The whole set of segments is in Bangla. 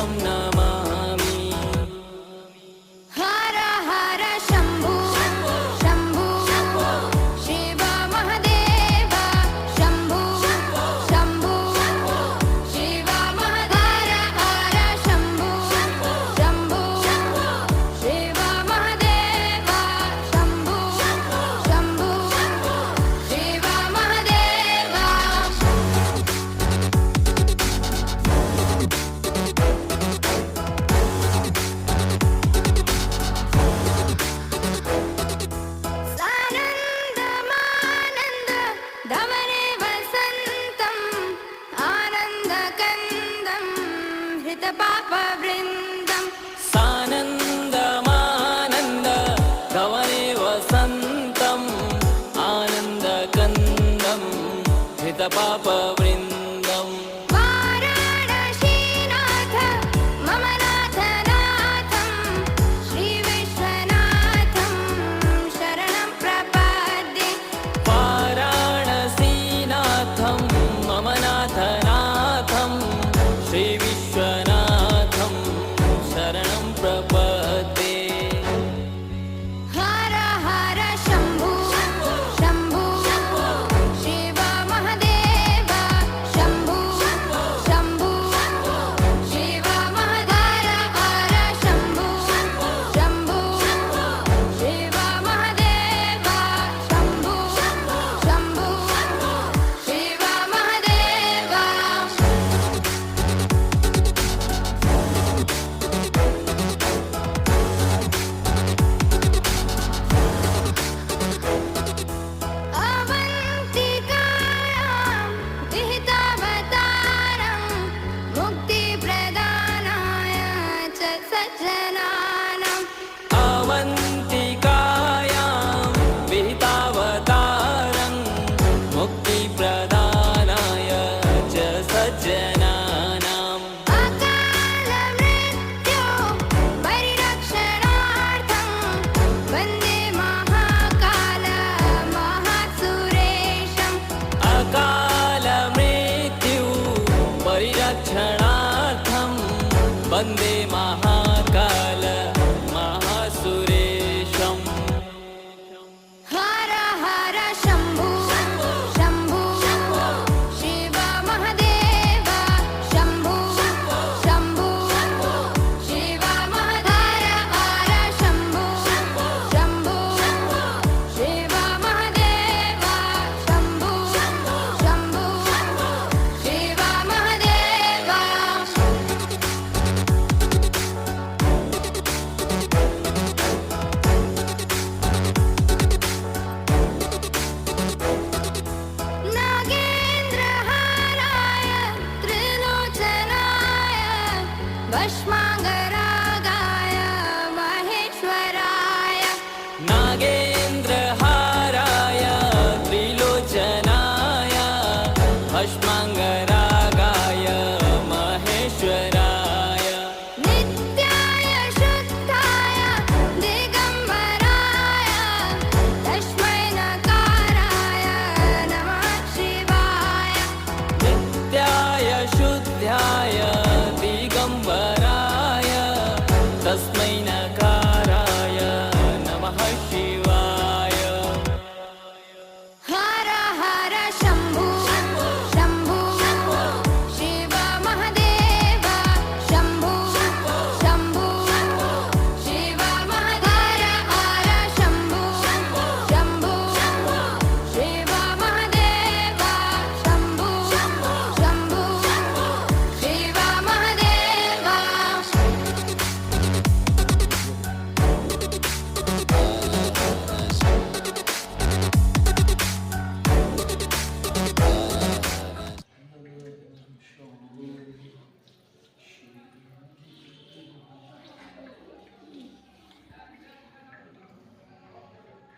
trong nam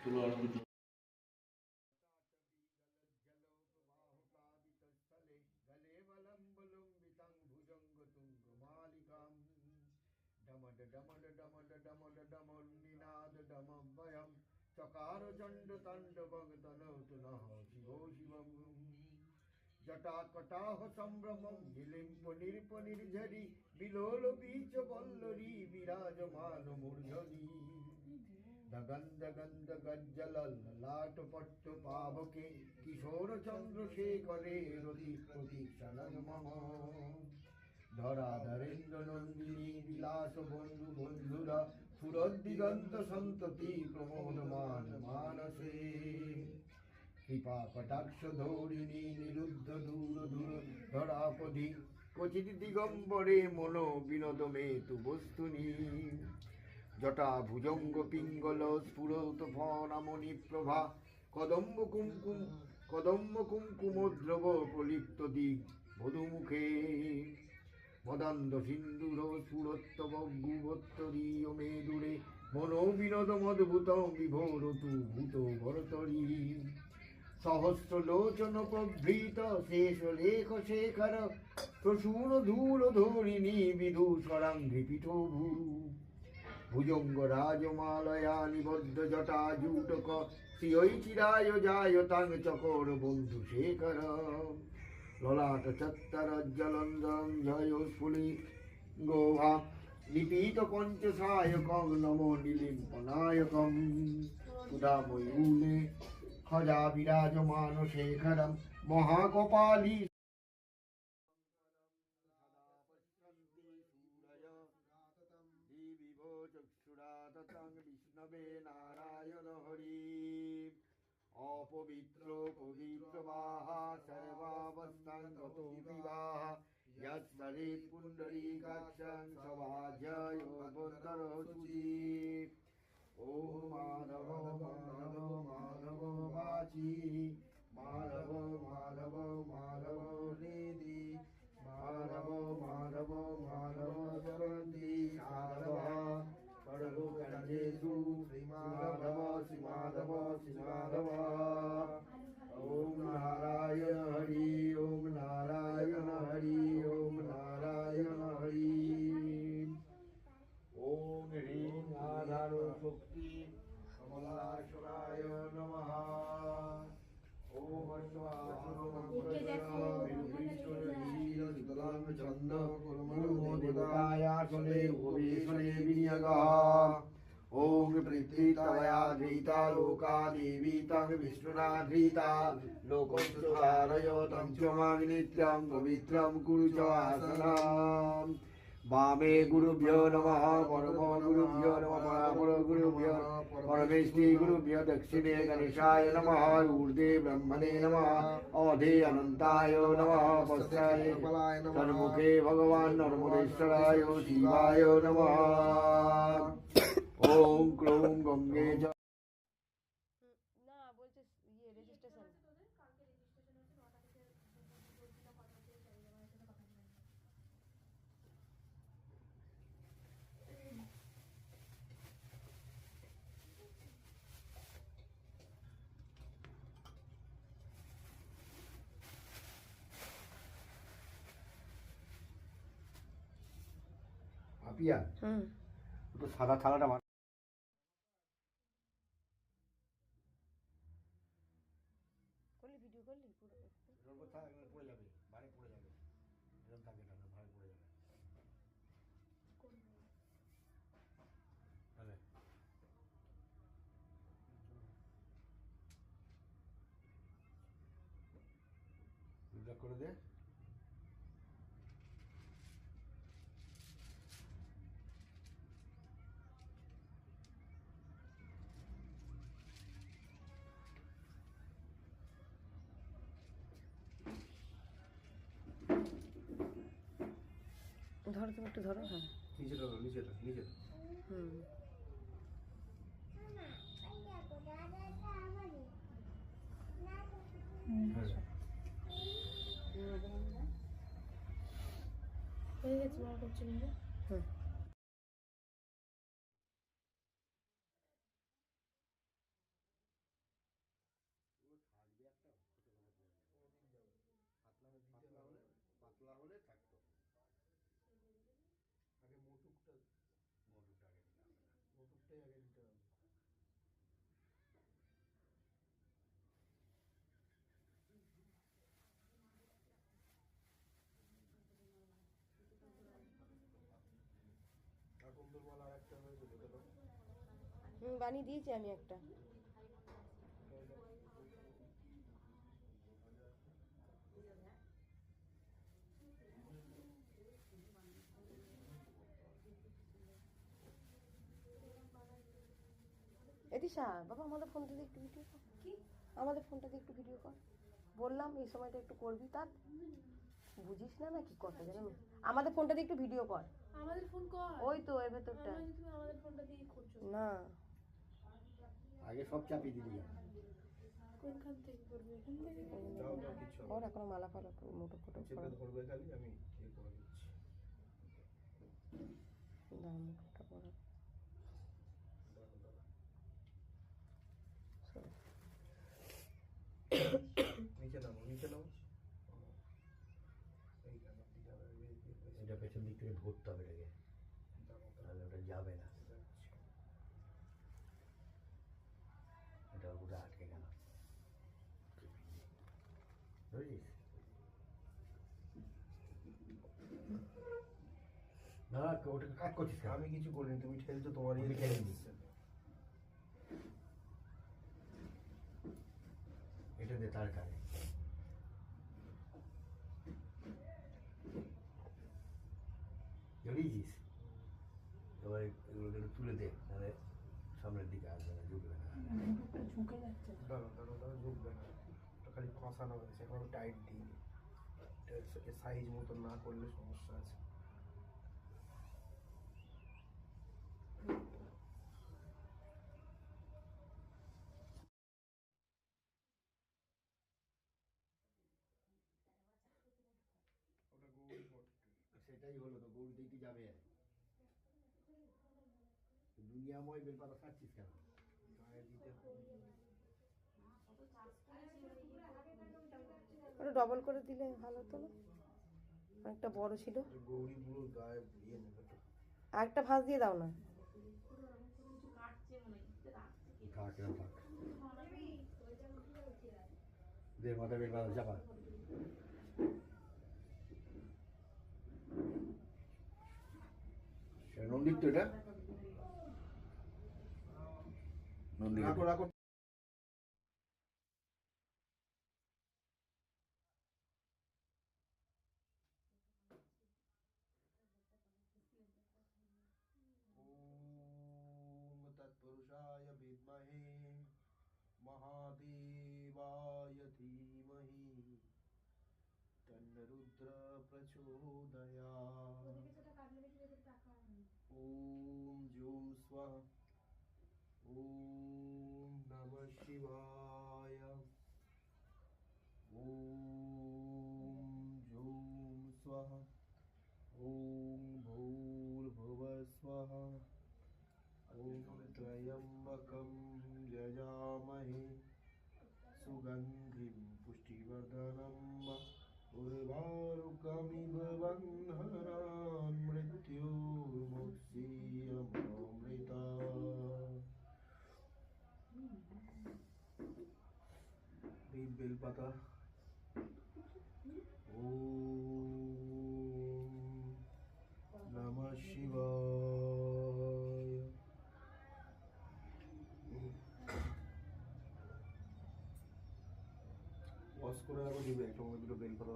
चलो चकार चंड तंड बग शिवो शिवम जटा कटाह संभ्रमम निलिम्प निर्झरी बिलोल बीच बल्लरी विराजमान मूर्धनी দগন্ধ গন্ধ গজ্জল লাট পট্ট পাবকে কিশোর প্রতীক্ষণ মম ধরাধরেন্দ্র নন্দিনী বিলাস বন্ধু বন্ধুরা সুরদিগন্ত সন্ততি প্রমোদমান মানসে কৃপা কটাক্ষ ধৌরিণী নিরুদ্ধ দূর দূর ধরাপধি কচিত দিগম্বরে মনো বিনোদ মে তু বস্তুনি জটা ভুজঙ্গ পিঙ্গল স্ফুরত ফনামণি প্রভা। কদম্ব কুমকুম, কদম্ব কুমকুমদ্রব প্রলিপ্ত দিক মধুমুখে। মদান্দ সিন্দুর সুরত্তব গুভত্তরীয় মেদুরে, মনোবিনোদ মদ্ভুতম বিভোরতু ভূত ভরতরী। সহস্র লোচন প্রভৃত শেষ লেখ শেখর, প্রসূন ধূল ধরিণী বিদূষরাঙ্ঘি পিঠভূ ভুজঙ্গ রাজমালয়া নিবদ্ধ জটা জুটক। শ্রিয়ই চিরায় যায় তাং চকর বন্ধু শেখর। ললাট চত্তর জলন্দম জয় স্ফুলি গোভা লিপিত পঞ্চসায়কং নমো নীলিম্পনায়কম। সুধাময়ূলে খজা বিরাজমান শেখরম। মহাগোপালী पवित्रो पवित्रवाः सर्वावस्थान्ततो विवाह यत्सरे ओ मानव मानव मानव वाची। मानव मानव मानव नेदि माधव माधव माधव सरन्ति माधवः சர்வ கணேஷு ஸ்ரீமாதவா ஸ்ரீமாதவா ஸ்ரீமாதவா ஓம் நாரா तं च माग्नित्रं पवित्रं कुरु च आसनाम् वामे गुरुभ्यो नमः परम गुरुभ्यो नमः परापर गुरुभ्यो परमेष्ठी गुरुभ्यो दक्षिणे गणेशाय नमः ऊर्धे ब्रह्मणे नमः अधे अनन्ताय नमः पश्चाय तन्मुखे भगवान् नर्मदेश्वराय शिवाय नमः ॐ क्लौं गङ्गे च পড়ে যাবে। তাহলে। দুটা করে দে। ধরো তুমি একটু ধরো হ্যাঁ। নিচে ধরো নিচে নিচে হুম। হ্যাঁ। হয়ে। গেছে মা করছি না হুম পাতলা হলে পাতলা হলে থাকতো আগে মোটুকটা মোটুকটা আগে দিতে হবে না মোটুকটাই আগে দিতে হবে হুম বানিয়ে দিয়েছি আমি একটা। এদিশা বাবা আমাদের ফোনটা দিয়ে একটু ভিডিও কর। কি? আমাদের ফোনটা দিয়ে একটু ভিডিও কর। বললাম এই সময়টা একটু করবি তার? বুঝিস না নাকি কথা জানো? আমাদের ফোনটা দিয়ে একটু ভিডিও কর। আমাদের ফোন কর। ওই তো এর ভেতরটা। আমাদের ফোনটা দিয়ে করছ। না। আগে সব চাপিয়ে দিবি কোনখান থেকে করবে? এখান থেকে ওর এখনও মালা ফালা মোটো ফোটো চেপে ধরবে খালি আমি ঠিক করে দিচ্ছি। দাঁড়া মুখটা পড়া দাঁড়াও, দাঁড়াও। নিচে নামো নিচে নামো এইখানে দিকে আবার এই- এই- এই- এটা পেছন দিক থেকে ধরতে হবে এটাকে দাঁড়াও, দাঁড়াও। তাহলে ওটা যাবে না যাচ্ছি। এটা পুরো আটকে গেল বুঝলিস না ওটাকে কাট করছিস আমি কিছু করিনি তুমি ঠেলছো তোমার ইয়ে ঠেলে দিই। এটা দে তার কানে। জড়িয়েছিস? এবার একটু তুলে দে তাহলে সামনের দিকে আসবে না ঝুঁকবে না। দাঁড়াও দাঁড়াও দাঁড়াও ঝুঁকবে না। ওটা খালি ফাঁসানো হয়েছে এখন টাইট দিই সাইজ মতো না করলে সমস্যা আছে। সেটাই হলো তো গরু দিকে যাবে। দুনিয়াময় বেলপাতা খাচ্ছিস কেন। ওটা ডবল করে দিলে ভালো হতো না? অনেকটা বড় ছিল। একটা ভাঁজ দিয়ে দাও না। দে মাথা বেলপাতা চাপা। সেটা নন্দিত তো এটা নন্দিত রাখো রাখো ॐ तत्पुरुषाय विद्महे महादेवाय धीमहि तन्नरुद्र प्रचोदयात् ॐ जूं स्वः ॐ नमः शिवाय, ॐ जूं स्वः ॐ भूर्भुवः स्वः ॐ त्र्यम्बकं यजामहे, सुगन्धिं पुष्टिवर्धनम् उर्वारुकमिव बन्धनान् এই ও নমঃ শিবায়। ওয়াশ করে আরও দিবে একটা দুটো বেলপাতা